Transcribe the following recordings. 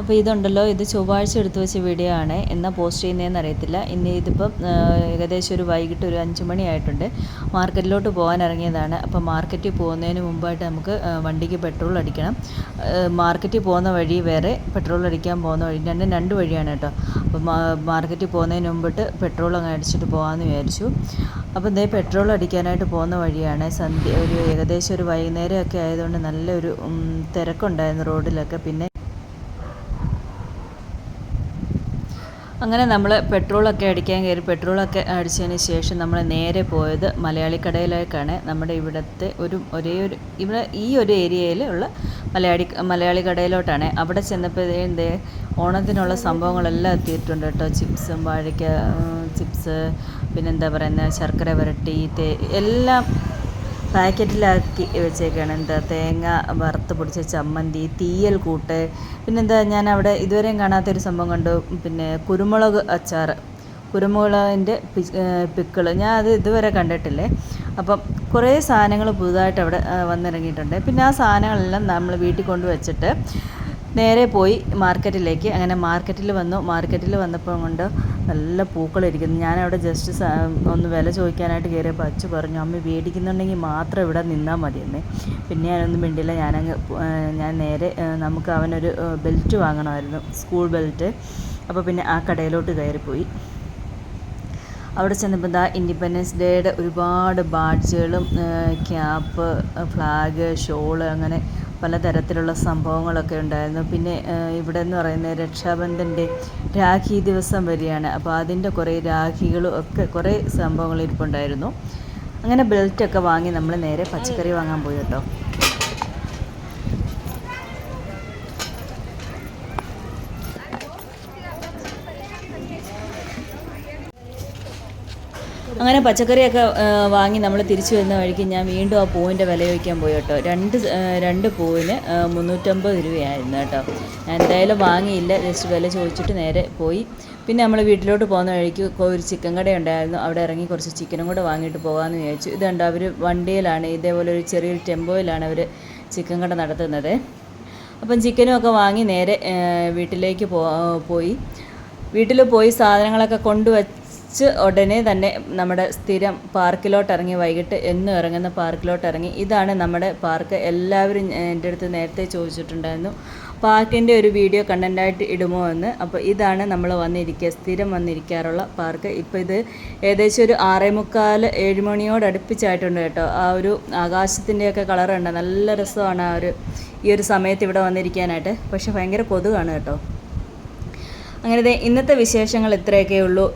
അപ്പോൾ ഇതുണ്ടല്ലോ ഇത് ചൊവ്വാഴ്ച എടുത്തു വെച്ച വീഡിയോ ആണ്. എന്നാൽ പോസ്റ്റ് ചെയ്യുന്നതെന്ന് അറിയത്തില്ല. ഇന്ന് ഇതിപ്പം ഏകദേശം ഒരു വൈകിട്ട് ഒരു അഞ്ച് മണിയായിട്ടുണ്ട് മാർക്കറ്റിലോട്ട് പോകാൻ ഇറങ്ങിയതാണ്. അപ്പോൾ മാർക്കറ്റിൽ പോകുന്നതിന് മുമ്പായിട്ട് നമുക്ക് വണ്ടിക്ക് പെട്രോൾ അടിക്കണം. മാർക്കറ്റിൽ പോകുന്ന വഴി വേറെ പെട്രോൾ അടിക്കാൻ പോകുന്ന വഴി രണ്ടും രണ്ട് വഴിയാണ് കേട്ടോ. അപ്പോൾ മാർക്കറ്റിൽ പോകുന്നതിന് മുമ്പിട്ട് പെട്രോൾ അങ്ങ് അടിച്ചിട്ട് പോകാമെന്ന് വിചാരിച്ചു. അപ്പോൾ ഇതേ പെട്രോൾ അടിക്കാനായിട്ട് പോകുന്ന വഴിയാണ് സന്ധ്യ ഒരു ഏകദേശം ഒരു വൈകുന്നേരമൊക്കെ ആയതുകൊണ്ട് നല്ലൊരു തിരക്കുണ്ടായിരുന്നു റോഡിലൊക്കെ. പിന്നെ അങ്ങനെ നമ്മൾ പെട്രോളൊക്കെ അടിക്കാൻ കയറി പെട്രോളൊക്കെ അടിച്ചതിന് ശേഷം നമ്മൾ നേരെ പോയത് മലയാളിക്കടയിലേക്കാണ്. നമ്മുടെ ഇവിടുത്തെ ഒരു ഒരേ ഒരു ഇവിടെ ഈ ഒരു ഏരിയയിൽ ഉള്ള മലയാളി മലയാളി കടയിലോട്ടാണ്. അവിടെ ചെന്നപ്പോൾ എന്തേ ഓണത്തിനുള്ള സംഭവങ്ങളെല്ലാം എത്തിയിട്ടുണ്ട് കേട്ടോ. ചിപ്സും വാഴയ്ക്ക ചിപ്സ് പിന്നെന്താ പറയുന്നത് ശർക്കര വരട്ടി തേ എല്ലാം പാക്കറ്റിലാക്കി വെച്ചേക്കാണ്. എന്താ തേങ്ങ വറുത്ത് പൊടിച്ച ചമ്മന്തി തീയൽ കൂട്ട്. പിന്നെന്താ ഞാൻ അവിടെ ഇതുവരെയും കാണാത്തൊരു സംഭവം കണ്ടു. പിന്നെ കുരുമുളക് അച്ചാർ കുരുമുളകിന്റെ പിക്കിൾ. ഞാൻ അത് ഇതുവരെ കണ്ടിട്ടില്ലേ? അപ്പം കുറേ സാധനങ്ങൾ പുതുതായിട്ട് അവിടെ വന്നിറങ്ങിയിട്ടുണ്ട്. പിന്നെ ആ സാധനങ്ങളെല്ലാം നമ്മൾ വീട്ടിൽ കൊണ്ട് വെച്ചിട്ട് നേരെ പോയി മാർക്കറ്റിലേക്ക്. അങ്ങനെ മാർക്കറ്റിൽ വന്നു. മാർക്കറ്റിൽ വന്നപ്പോൾ കൊണ്ട് നല്ല പൂക്കളിരിക്കുന്നു. ഞാനവിടെ ജസ്റ്റ് ഒന്ന് വില ചോദിക്കാനായിട്ട് കയറിയപ്പോൾ അച്ഛ പറഞ്ഞു അമ്മ മേടിക്കുന്നുണ്ടെങ്കിൽ മാത്രം ഇവിടെ നിന്നാൽ മതിയെന്നേ പിന്നെ ഞാനൊന്നും മിണ്ടില്ല ഞാനങ്ങ് ഞാൻ നേരെ നമുക്ക് അവനൊരു ബെൽറ്റ് വാങ്ങണമായിരുന്നു സ്കൂൾ ബെൽറ്റ് അപ്പോൾ പിന്നെ ആ കടയിലോട്ട് കയറിപ്പോയി. അവിടെ ചെന്നപ്പോൾ ദാ ഇൻഡിപെൻഡൻസ് ഡേയുടെ ഒരുപാട് ബാഡ്ജുകളും ക്യാപ്പ് ഫ്ലാഗ് ഷോൾ അങ്ങനെ പലതരത്തിലുള്ള സംഭവങ്ങളൊക്കെ ഉണ്ടായിരുന്നു. പിന്നെ ഇവിടെ എന്ന് പറയുന്നത് രക്ഷാബന്ധന്റെ രാഖി ദിവസം വരികയാണ് അപ്പോൾ അതിന്റെ കുറേ രാഖികളും ഒക്കെ കുറേ സംഭവങ്ങൾ ഇരിപ്പുണ്ടായിരുന്നു. അങ്ങനെ ബെൽറ്റൊക്കെ വാങ്ങി നമ്മൾ നേരെ പച്ചക്കറി വാങ്ങാൻ പോയി കേട്ടോ. അങ്ങനെ പച്ചക്കറിയൊക്കെ വാങ്ങി നമ്മൾ തിരിച്ചു വരുന്ന വഴിക്ക് ഞാൻ വീണ്ടും ആ പൂവിന്റെ വില ചോദിക്കാൻ പോയി കേട്ടോ. രണ്ട് രണ്ട് പൂവിന് മുന്നൂറ്റമ്പത് രൂപയായിരുന്നു കേട്ടോ. ഞാൻ എന്തായാലും വാങ്ങിയില്ല ജസ്റ്റ് വില ചോദിച്ചിട്ട് നേരെ പോയി. പിന്നെ നമ്മൾ വീട്ടിലോട്ട് പോകുന്ന വഴിക്ക് ഒരു ചിക്കൻ കട ഉണ്ടായിരുന്നു. അവിടെ ഇറങ്ങി കുറച്ച് ചിക്കനും കൂടെ വാങ്ങിയിട്ട് പോകാമെന്ന് വിചാരിച്ചു. ഇതുണ്ട് അവർ വണ്ടിയിലാണ് ഇതേപോലെ ഒരു ചെറിയൊരു ടെമ്പോയിലാണ് അവർ ചിക്കൻ കട നടത്തുന്നത്. അപ്പം ചിക്കനും ഒക്കെ വാങ്ങി നേരെ വീട്ടിലേക്ക് പോയി. വീട്ടിൽ പോയി സാധനങ്ങളൊക്കെ കൊണ്ടുവച്ച് ഉടനെ തന്നെ നമ്മുടെ സ്ഥിരം പാർക്കിലോട്ട് ഇറങ്ങി വൈകിട്ട് എന്നും ഇറങ്ങുന്ന പാർക്കിലോട്ട് ഇറങ്ങി ഇതാണ് നമ്മുടെ പാർക്ക്. എല്ലാവരും എന്റെ അടുത്ത് നേരത്തെ ചോദിച്ചിട്ടുണ്ടായിരുന്നു. പാർക്കിന്റെ ഒരു വീഡിയോ കണ്ടന്റായിട്ട് ഇടുമോ എന്ന്. അപ്പോൾ ഇതാണ് നമ്മൾ വന്നിരിക്കുക സ്ഥിരം വന്നിരിക്കാറുള്ള പാർക്ക്. ഇപ്പോൾ ഇത് ഏകദേശം ഒരു ആറേ മുക്കാൽ ഏഴ് മണിയോട് അടുപ്പിച്ചായിട്ടുണ്ട് കേട്ടോ. ആ ഒരു ആകാശത്തിന്റെയൊക്കെ കളറുണ്ട്. നല്ല രസമാണ് ആ ഒരു ഈ ഒരു സമയത്ത് ഇവിടെ വന്നിരിക്കാനായിട്ട്. പക്ഷേ ഭയങ്കര കൊതുകാണ് കേട്ടോ. അങ്ങനെ ഇന്നത്തെ വിശേഷങ്ങൾ ഇത്രയൊക്കെ ഉള്ളൂ.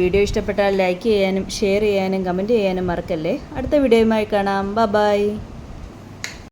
വീഡിയോ ഇഷ്ടപ്പെട്ടാൽ ലൈക്ക് ചെയ്യാനും ഷെയർ ചെയ്യാനും കമന്റ് ചെയ്യാനും മറക്കല്ലേ. അടുത്ത വീഡിയോയുമായി കാണാം. ബ ബൈ